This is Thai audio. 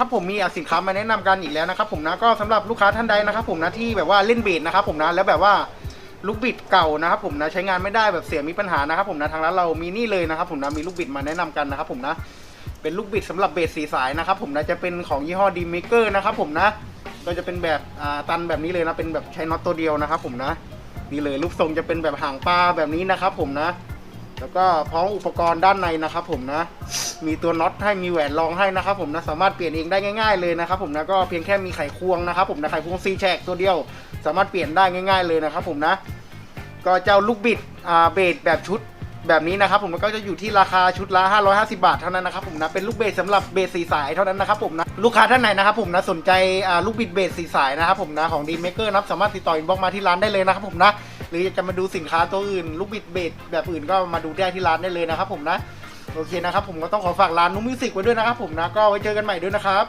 ครับผมมีสินค้ามาแนะนำกันอีกแล้วนะครับผมนะก็สำหรับลูกค้าท่านใดนะครับผมนะที่แบบว่าเล่นเบสนะครับผมนะแล้วแบบว่าลูกบิดเก่านะครับผมนะใช้งานไม่ได้แบบเสียมีปัญหานะครับผมนะทางร้านเรามีนี่เลยนะครับผมนะมีลูกบิดมาแนะนำกันนะครับผมนะเป็นลูกบิดสำหรับเบสสีสายนะครับผมนะจะเป็นของยี่ห้อดีเมเกอร์นะครับผมนะก็จะเป็นแบบอ่าตันแบบนี้เลยนะเป็นแบบใช้น็อตตัวเดียวนะครับผมนะนี่เลยรูปทรงจะเป็นแบบหางปลาแบบนี้นะครับผมนะ แล้วก็พร้อมอุปกรณ์ด้านในนะครับผมนะ มีตัวน็อตให้มีแหวนรองให้นะครับผมนะสามารถเปลี่ยนเองได้ง่าย ๆเลยนะครับผมนะก็เพียงแค่มีไขควงนะครับผมนะไขควงซีแชกตัวเดียว สามารถเปลี่ยนได้ง่าย ๆเลยนะครับผมนะ ก็เจ้าลูกบิดอ่าเบสแบบชุดแบบนี้นะครับผมมันก็จะอยู่ที่ราคาชุดละ 550 บาทเท่านั้นนะครับผมนะเป็นลูกเบสสำหรับเบสสีสายเท่านั้นนะครับผมนะลูกค้าท่านไหนนะครับผมนะสนใจลูกบิดเบสสีสายนะครับผมนะของดีเมเกอร์นะครับสามารถติดต่ออินบ็อกมาที่ร้านได้เลยนะครับผมนะ หรือจะมาดูสินค้าตัวอื่น ลูกบิดเบดแบบอื่นก็มาดูได้ที่ร้านได้เลยนะครับผมนะ โอเคนะครับผมก็ต้องขอฝากร้านนุ้มมิวสิกไว้ด้วยนะครับผมนะ ก็ไว้เจอกันใหม่ด้วยนะครับ